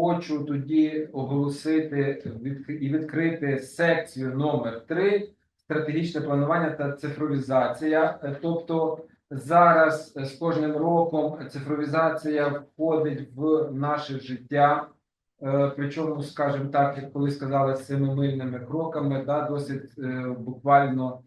хочу тоді оголосити і відкрити секцію номер 3 стратегічне планування та цифровізація. Е, Тобто зараз е, з кожним роком цифровізація входить в наше життя. Е, Причому, скажімо так, як коли сказали, семимильними кроками, да, досить е, буквально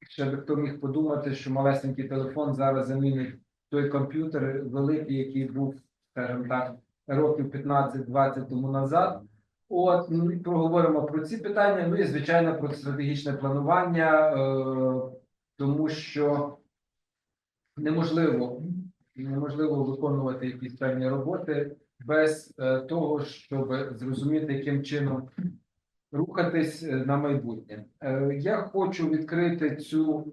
ще би хто міг подумати, що малесенький телефон зараз замінить той комп'ютер великий, який був, скажімо так, років 15-20 тому назад. От ну, проговоримо про ці питання. Ну і звичайно про стратегічне планування, е, тому що неможливо, неможливо виконувати якісь певні роботи без е, того, щоб зрозуміти, яким чином рухатись е, на майбутнє. Е, Я хочу відкрити цю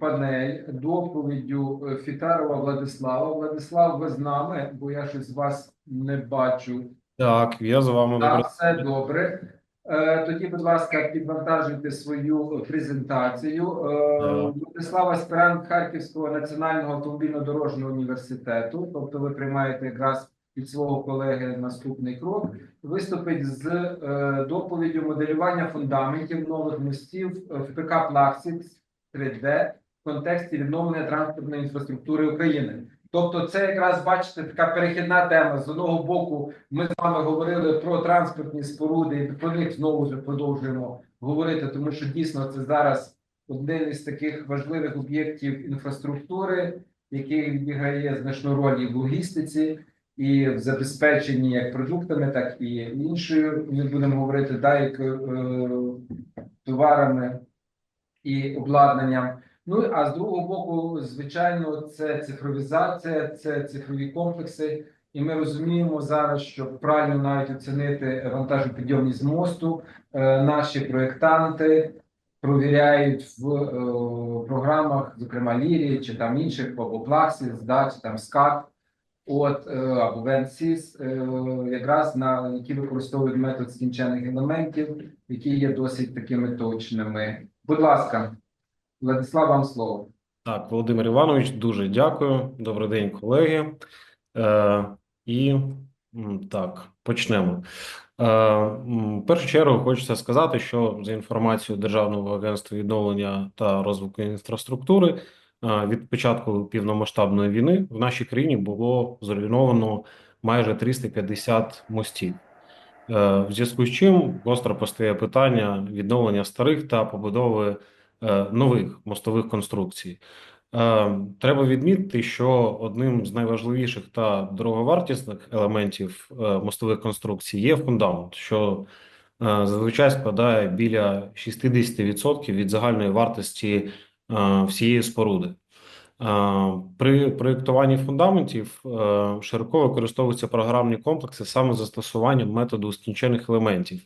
панель доповіддю е, Фітарова Владислава. Владислав, ви з нами, бо я щось з вас не бачу. Так, я з вами Так, добре. все добре. Тоді, будь ласка, підвантажуйте свою презентацію. Е, Так. Владислав аспірант Харківського національного автомобільно-дорожнього університету. Тобто, ви приймаєте якраз від свого колеги наступний крок. Виступить з е, доповіддю моделювання фундаментів нових мостів в ПК Плаксіс 3D в контексті відновлення транспортної інфраструктури України. Тобто, це якраз бачите така перехідна тема. З одного боку, ми з вами говорили про транспортні споруди, і про них знову ж продовжуємо говорити, тому що дійсно це зараз один із таких важливих об'єктів інфраструктури, який відіграє значну роль і в логістиці, і в забезпеченні як продуктами, так і іншою. Будемо говорити да, як е, товарами і обладнанням. Ну а з другого боку, звичайно, це цифровізація, це цифрові комплекси. І ми розуміємо зараз, що правильно навіть оцінити вантажопідйомність мосту. Е, наші проєктанти провіряють в е, програмах, зокрема Лірі чи там інших або Плаксіс, да, чи там СКАТ, от або Венсіс, е, якраз на які використовують метод скінчених елементів, які є досить такими точними. Будь ласка, Владислав, вам слово. Так, Володимир Іванович, дуже дякую. Добрий день, колеги. Е, і так, почнемо. Е, в першу чергу хочеться сказати, що за інформацією Державного агентства відновлення та розвитку інфраструктури, від початку повномасштабної війни в нашій країні було зруйновано майже 350 мостів. Е, В зв'язку з чим гостро постає питання відновлення старих та побудови е, нових мостових конструкцій. Е, Треба відмітити, що одним з найважливіших та дороговартісних елементів е, мостових конструкцій є фундамент, що е, зазвичай складає біля 60% від загальної вартості е, всієї споруди. Е, При проєктуванні фундаментів е, широко використовуються програмні комплекси саме застосуванням методу скінчених елементів,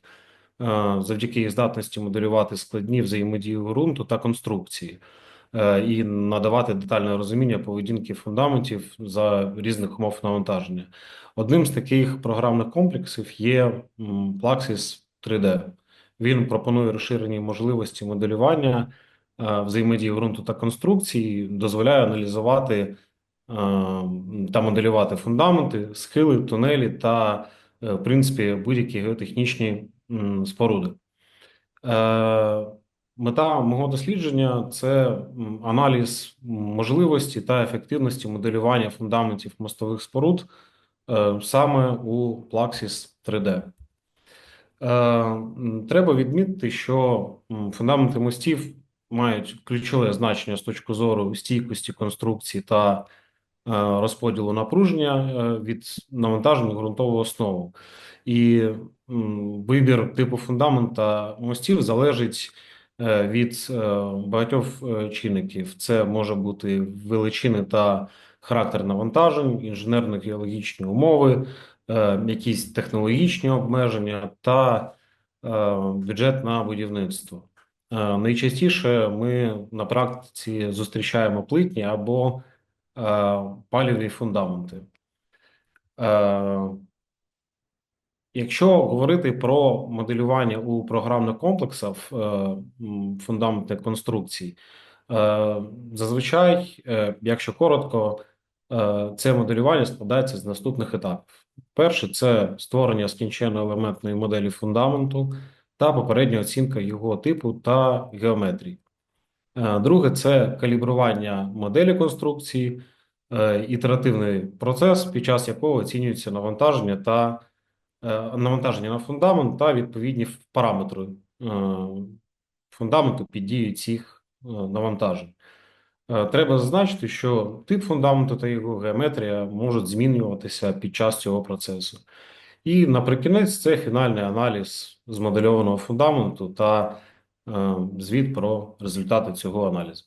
е, завдяки їх здатності моделювати складні взаємодії ґрунту та конструкції е, і надавати детальне розуміння поведінки фундаментів за різних умов навантаження. Одним з таких програмних комплексів є Plaxis 3D. Він пропонує розширені можливості моделювання е, взаємодії ґрунту та конструкції, дозволяє аналізувати е, та моделювати фундаменти, схили, тунелі та, е, в принципі, будь-які геотехнічні споруди. Е, Мета мого дослідження це аналіз можливості та ефективності моделювання фундаментів мостових споруд е, саме у Plaxis 3D. Е, Треба відмітити, що фундаменти мостів мають ключове значення з точки зору стійкості конструкції та е, розподілу напруження е, від навантаження ґрунтового основу. І вибір типу фундамента мостів залежить е, від багатьох чинників. Це може бути величини та характер навантажень, інженерно-геологічні умови, якісь технологічні обмеження та бюджет на будівництво. Е, Найчастіше ми на практиці зустрічаємо плитні або е, паліві фундаменти. Е, Якщо говорити про моделювання у програмних комплексах фундаментних конструкцій, зазвичай, якщо коротко, Це моделювання складається з наступних етапів. Перше це створення скінченно-елементної моделі фундаменту та попередня оцінка його типу та геометрії. Е, Друге це калібрування моделі конструкції, е, ітеративний процес, під час якого оцінюється навантаження та е, навантаження на фундамент та відповідні параметри фундаменту під дією цих навантажень. Треба зазначити, що тип фундаменту та його геометрія можуть змінюватися під час цього процесу. І наприкінець це фінальний аналіз змодельованого фундаменту та е, звіт про результати цього аналізу.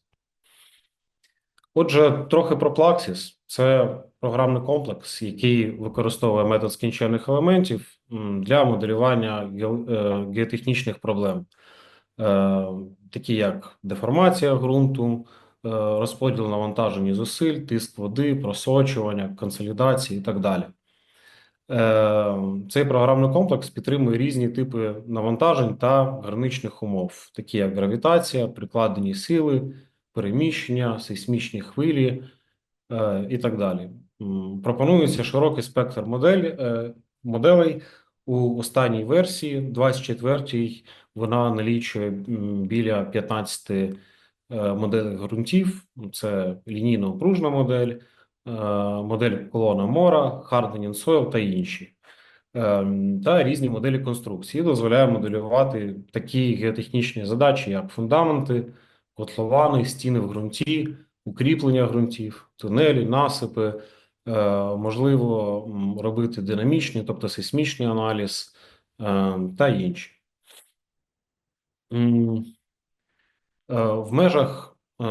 Отже, трохи про Plaxis. Це програмний комплекс, який використовує метод скінченних елементів для моделювання е, геотехнічних проблем, е, такі як деформація ґрунту, е, розподіл навантажень зусиль, тиск води, просочування, консолідації і так далі. Е, Цей програмний комплекс підтримує різні типи навантажень та граничних умов, такі як гравітація, прикладені сили, переміщення, сейсмічні хвилі е, і так далі. Пропонується широкий спектр модель, е, моделей. У останній версії, 24-й, вона налічує біля 15 е, моделей ґрунтів. Це лінійно-окружна модель, модель колона Мора, Hardening Soil та інші. Ем, Та різні моделі конструкції дозволяє моделювати такі геотехнічні задачі, як фундаменти, котловани, стіни в ґрунті, укріплення ґрунтів, тунелі, насипи. Е, Можливо робити динамічний, тобто сейсмічний аналіз е, та інші. Е, В межах е,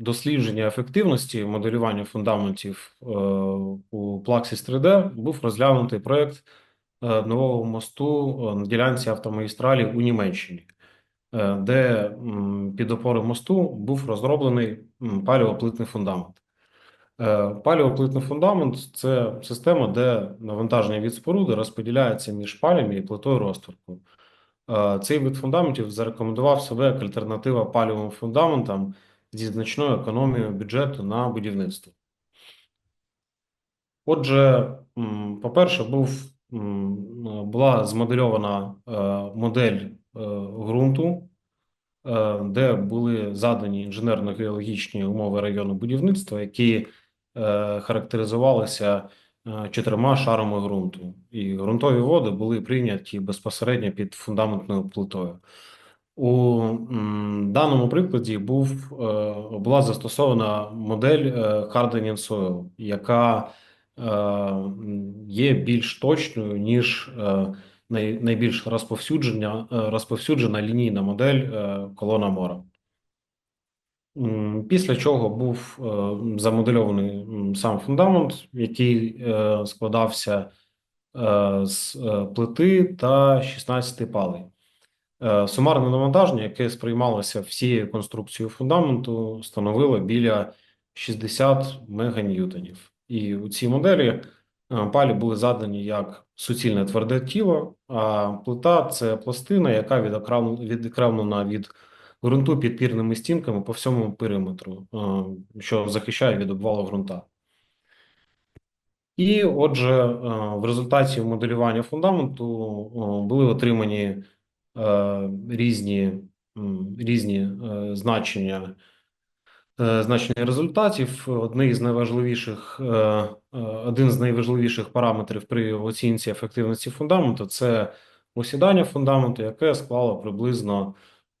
дослідження ефективності моделювання фундаментів е, у Plaxis 3D був розглянутий проєкт е, нового мосту е, на ділянці автомагістралі у Німеччині, де під опори мосту був розроблений м, палеоплитний фундамент. Палеоплитний фундамент це система, де навантаження від споруди розподіляється між палями і плитою розтворку. Цей вид фундаментів зарекомендував себе як альтернатива палівим фундаментам зі значною економією бюджету на будівництво. Отже, по-перше, був, була змодельована е, модель е, ґрунту, е, де були задані інженерно-геологічні умови району будівництва, які характеризувалися чотирма шарами ґрунту. І ґрунтові води були прийняті безпосередньо під фундаментною плитою. У даному прикладі був, е, була застосована модель Hardening Soil, яка е, є більш точною, ніж е, найбільш розповсюджена, розповсюджена лінійна модель колона Мора. Після чого був замодельований сам фундамент, який складався з плити та 16 палей. Е, Сумарне навантаження, яке сприймалося всією конструкцією фундаменту, становило біля 60 меганьютонів. І у цій моделі е, палі були задані як суцільне тверде тіло, а плита це пластина, яка відокремлена від ґрунту підпірними стінками по всьому периметру, е, що захищає від обвалу ґрунта. І отже, в результаті моделювання фундаменту були отримані різні, різні е, значення, е, значення результатів. Одний з найважливіших, е, е, один з найважливіших параметрів при оцінці ефективності фундаменту це осідання фундаменту, яке склало приблизно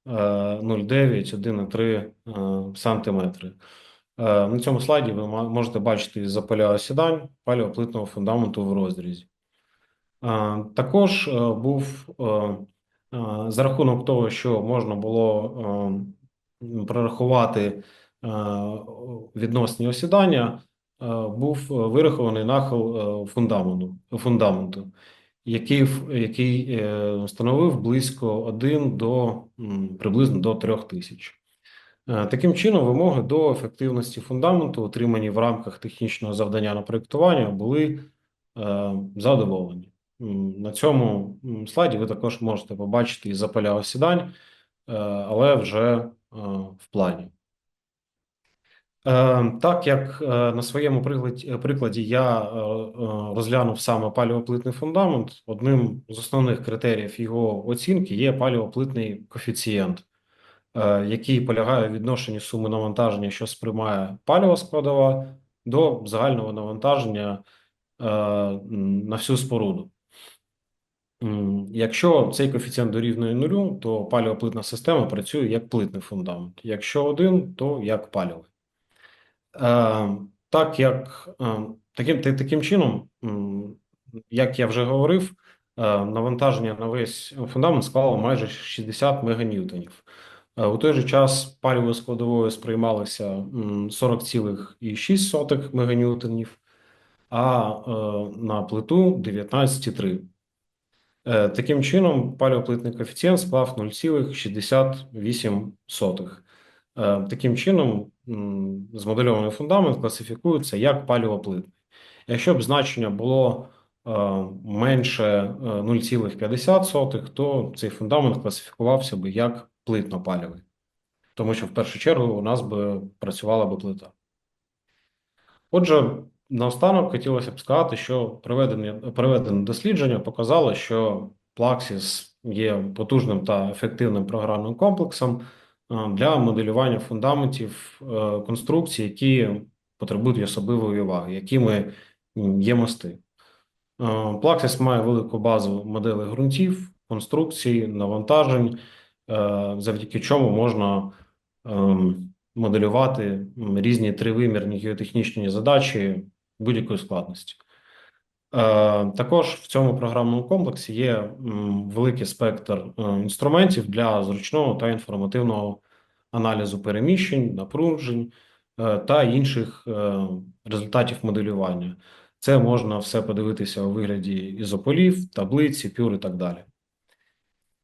е, 0,9-1,3 е, сантиметри. Е, На цьому слайді ви можете бачити ізополя осідань палеоплитного фундаменту в розрізі. Е, Також е, був е, е, за рахунок того, що можна було е, прорахувати е, відносні осідання, е, був вирахований нахил е, фундаменту, фундаменту, який, який е, становив близько 1 до приблизно до 3 тисяч. Е, Таким чином, вимоги до ефективності фундаменту, отримані в рамках технічного завдання на проєктування, були е, задоволені. На цьому слайді ви також можете побачити і запаля осідань, е, але вже е, в плані. Е, Так як на своєму прикладі, я розглянув саме паліоплитний фундамент, одним з основних критеріїв його оцінки є паліоплитний коефіцієнт, який полягає в відношенні суми навантаження, що сприймає паліова складова, до загального навантаження на всю споруду. Якщо цей коефіцієнт дорівнює нулю, то паліоплитна система працює як плитний фундамент. Якщо один, то як палівий. Е, Так як е, таким, таким чином, як я вже говорив, е, навантаження на весь фундамент склало майже 60 меганьютонів. У той же час палівою складовою сприймалося 40,6 меганьютонів, а на плиту 19,3. Е, Таким чином, паліоплитний коефіцієнт склав 0,68. Е, Таким чином, змодельований фундамент класифікується як паліоплитний. Якщо б значення було е, менше е, 0,50, то цей фундамент класифікувався би як плитно-палівий, тому що в першу чергу у нас би працювала би плита. Отже, наостанок хотілося б сказати, що проведення, проведене дослідження показало, що Plaxis є потужним та ефективним програмним комплексом е, для моделювання фундаментів е, конструкцій, які потребують особливої уваги, якими є мости. Е, Plaxis має велику базу моделей ґрунтів, конструкцій, навантажень, завдяки чому можна ем, моделювати різні тривимірні геотехнічні задачі будь-якої складності. Е, Також в цьому програмному комплексі є великий спектр е, інструментів для зручного та інформативного аналізу переміщень, напружень е, та інших результатів моделювання. Це можна все подивитися у вигляді ізополів, таблиці, пюр і так далі.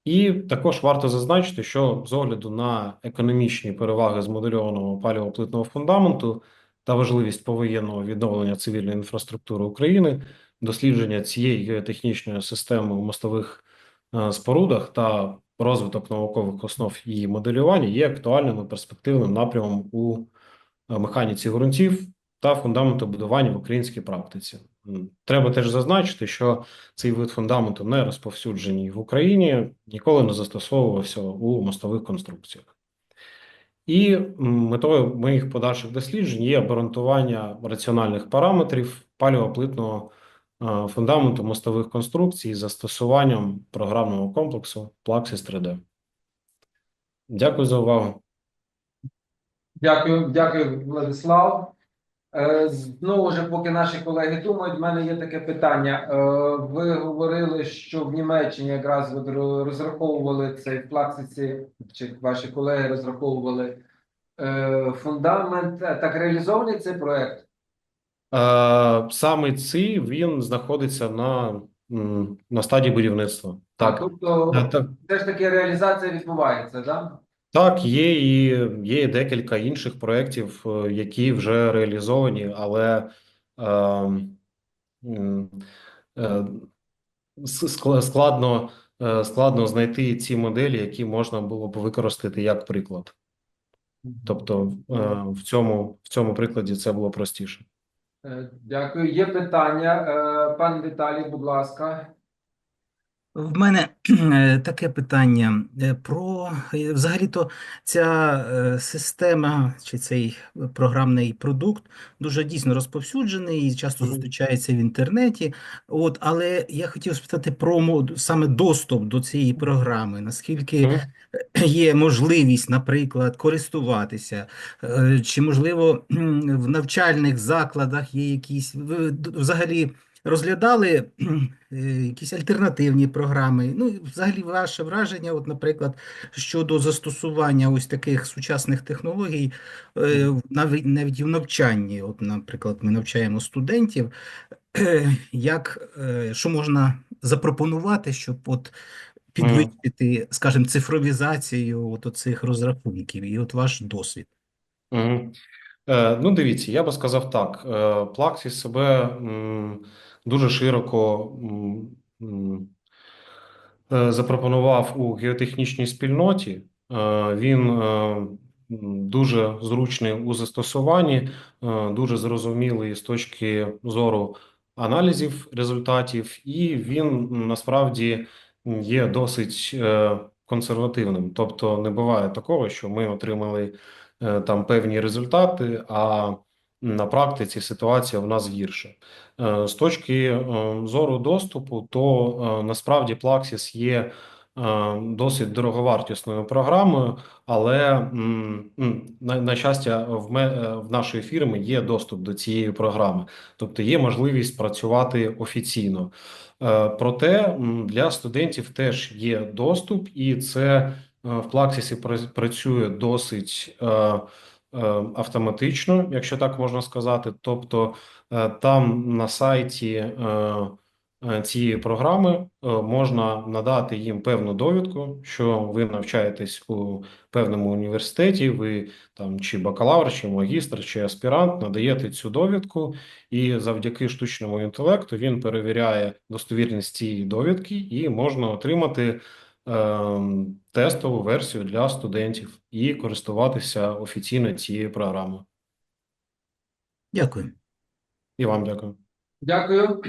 І також варто зазначити, що з огляду на економічні переваги змодельованого паліоплитного фундаменту та важливість повоєнного відновлення цивільної інфраструктури України, дослідження цієї геотехнічної системи у мостових е, спорудах та розвиток наукових основ її моделювання є актуальним і перспективним напрямом у е, механіці ґрунтів та фундаментобудування в українській практиці. Треба теж зазначити, що цей вид фундаменту не розповсюджений в Україні, ніколи не застосовувався у мостових конструкціях. І метою моїх подальших досліджень є обґрунтування раціональних параметрів паліоплитного е, фундаменту мостових конструкцій з застосуванням програмного комплексу Plaxis 3D. Дякую за увагу. Дякую, дякую, Владислав. Е, Знову ж, поки наші колеги думають, в мене є таке питання. Е, Ви говорили, що в Німеччині якраз ви розраховували цей в плаксиці, чи ваші колеги розраховували е, фундамент. Так реалізований цей проект? Саме цей він знаходиться на, на стадії будівництва. Так, Тобто, Е, так. все ж таки реалізація відбувається, так? Так, є і є і декілька інших проєктів, е, які вже реалізовані, але е, м, е, с- скла- складно, е, складно знайти ці моделі, які можна було б використати як приклад. Тобто е, в цьому, в цьому прикладі це було простіше. Е, Дякую. Є питання. Е, Пан Віталій, будь ласка. В мене е, таке питання е, про е, взагалі-то ця система чи цей програмний продукт дуже дійсно розповсюджений і часто зустрічається в інтернеті. От, але я хотів спитати про саме доступ до цієї програми, наскільки є можливість, наприклад, користуватися, чи можливо в навчальних закладах є якісь? Взагалі розглядали е, якісь альтернативні програми? Ну, взагалі, ваше враження, от, наприклад, щодо застосування ось таких сучасних технологій, е, навіть навіть в навчанні. От, наприклад, ми навчаємо студентів, як е, що можна запропонувати, щоб от підвищити, скажімо, цифровізацію от оцих розрахунків, і от ваш досвід. Мгм. Е, Ну, дивіться, я би сказав так. е, Plaxis себе дуже широко е, запропонував у геотехнічній спільноті. Він дуже зручний у застосуванні, дуже зрозумілий з точки зору аналізів результатів, і він насправді є досить консервативним. Тобто не буває такого, що ми отримали там певні результати, а на практиці ситуація в нас гірша. Е, З точки е, зору доступу, то е, насправді Plaxis є е, досить дороговартісною програмою, але на, щастя, в, е, нашої фірми є доступ до цієї програми, тобто є можливість працювати офіційно. Е, Проте для студентів теж є доступ, і це е, в Plaxis пра- працює досить е, е, автоматично, якщо так можна сказати. Тобто е, там на сайті е, е, цієї програми е, можна надати їм певну довідку, що ви навчаєтесь у певному університеті, ви там чи бакалавр, чи магістр, чи аспірант, надаєте цю довідку, і завдяки штучному інтелекту він перевіряє достовірність цієї довідки, і можна отримати тестову версію для студентів і користуватися офіційно цією програмою. Дякую. І вам дякую. Дякую.